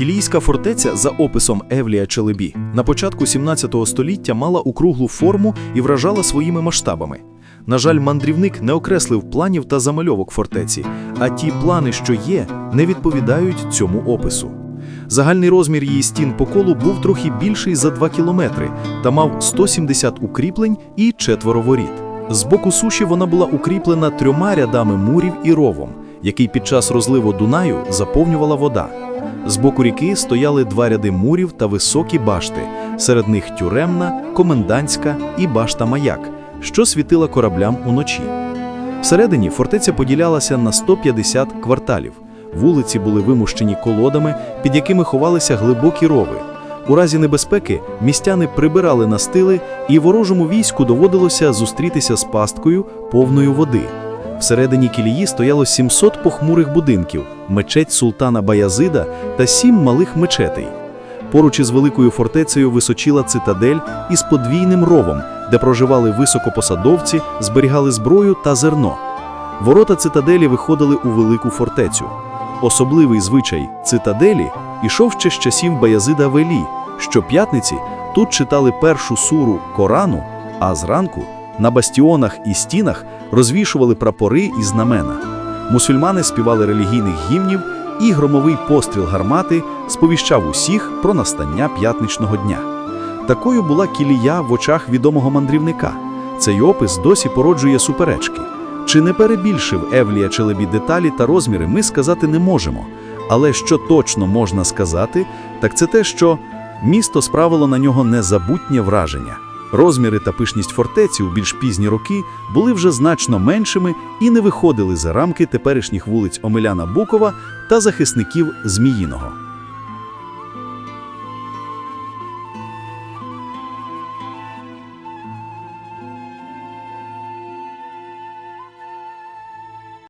Кілійська фортеця за описом Евлія Челебі на початку 17 століття мала округлу форму і вражала своїми масштабами. На жаль, мандрівник не окреслив планів та замальовок фортеці, а ті плани, що є, не відповідають цьому опису. Загальний розмір її стін по колу був трохи більший за 2 кілометри та мав 170 укріплень і четверо воріт. З боку суші вона була укріплена трьома рядами мурів і ровом, який під час розливу Дунаю заповнювала вода. З боку ріки стояли два ряди мурів та високі башти, серед них тюремна, комендантська і башта маяк, що світила кораблям уночі. Всередині фортеця поділялася на 150 кварталів. Вулиці були вимущені колодами, під якими ховалися глибокі рови. У разі небезпеки містяни прибирали настили, і ворожому війську доводилося зустрітися з пасткою повною води. Всередині кілії стояло 700 похмурих будинків, мечеть султана Баязида та сім малих мечетей. Поруч із великою фортецею височила цитадель із подвійним ровом, де проживали високопосадовці, зберігали зброю та зерно. Ворота цитаделі виходили у велику фортецю. Особливий звичай цитаделі ішов ще з часів Баязида Велі. Щоп'ятниці тут читали першу суру Корану, а зранку на бастіонах і стінах розвішували прапори і знамена. Мусульмани співали релігійних гімнів, і громовий постріл гармати сповіщав усіх про настання п'ятничного дня. Такою була кілія в очах відомого мандрівника. Цей опис досі породжує суперечки. Чи не перебільшив Евлія Челебі деталі та розміри, ми сказати не можемо. Але що точно можна сказати, так це те, що місто справило на нього незабутнє враження. Розміри та пишність фортеці у більш пізні роки були вже значно меншими і не виходили за рамки теперішніх вулиць Омеляна Букова та захисників Зміїного.